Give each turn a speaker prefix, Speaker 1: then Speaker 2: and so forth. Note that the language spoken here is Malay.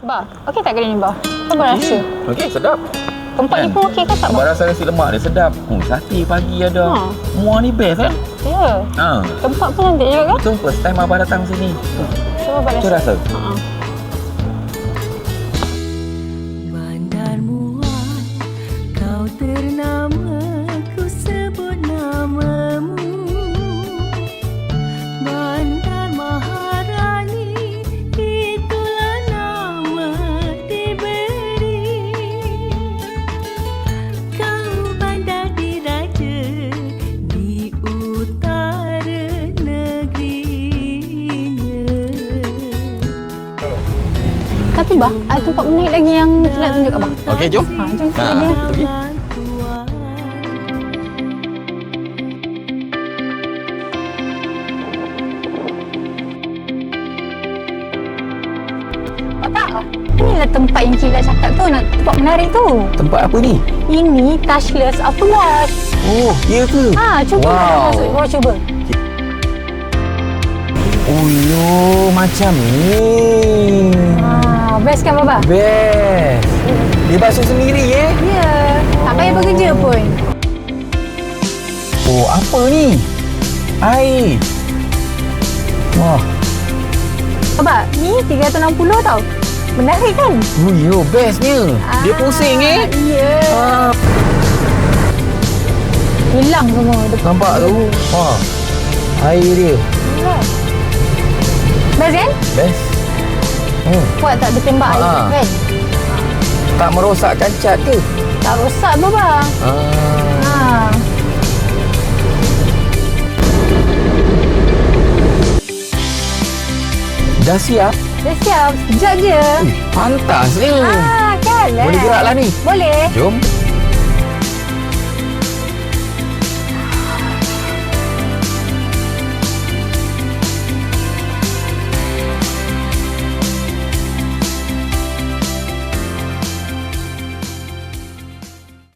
Speaker 1: Bah, okey tak kedai ni, Bah? Cuba rasa.
Speaker 2: Okey, sedap.
Speaker 1: Tempat ni
Speaker 2: Kan?
Speaker 1: pun okey kan tak,
Speaker 2: Abang
Speaker 1: Bah?
Speaker 2: rasa nasi lemak dia sedap. Oh, sate pagi ada.
Speaker 1: Ha.
Speaker 2: Muar ni best kan?
Speaker 1: Ya.
Speaker 2: Ha.
Speaker 1: Tempat pun cantik juga kan?
Speaker 2: Betul first time abang datang sini.
Speaker 1: Cuba Abang
Speaker 2: Tu
Speaker 1: rasa.
Speaker 2: rasa.
Speaker 1: Ha. Tapi, Bah, ada tempat menarik lagi yang kita nak tunjuk Abang.
Speaker 2: Okey, jom.
Speaker 1: Ha, jom kita
Speaker 2: Ha,
Speaker 1: dia.
Speaker 2: pergi.
Speaker 1: Tak tak. Inilah tempat yang Kila cakap tu, nak tempat menarik tu.
Speaker 2: Tempat apa ni?
Speaker 1: Ini touchless Apollos.
Speaker 2: Oh, ya ke?
Speaker 1: Ha, cuba
Speaker 2: Wow.
Speaker 1: masuk bawah cuba.
Speaker 2: Oh, yo, macam ni.
Speaker 1: Best kan Baba?
Speaker 2: Best. Dia basuh sendiri ya?
Speaker 1: Ya, tak payah bekerja pun.
Speaker 2: Oh, apa ni? Air. Wah,
Speaker 1: Baba, ni 360 tau. Menarik kan?
Speaker 2: oh, yo, bestnya. Dia pusing eh?
Speaker 1: Ya.
Speaker 2: Ah,
Speaker 1: Hilang semua.
Speaker 2: Nampak tu? Wah, air dia.
Speaker 1: Best kan?
Speaker 2: Best. Hmm.
Speaker 1: Kuat tak ditembak air
Speaker 2: Ha.
Speaker 1: kan?
Speaker 2: Tak merosakkan cat ke?
Speaker 1: Tak rosak Baba.
Speaker 2: Ah.
Speaker 1: Ha.
Speaker 2: Dah siap?
Speaker 1: Dah siap. Sekejap je.
Speaker 2: Ui, pantasnya.
Speaker 1: Ah, kan?
Speaker 2: Boleh gerak lah ni.
Speaker 1: Boleh.
Speaker 2: Jom.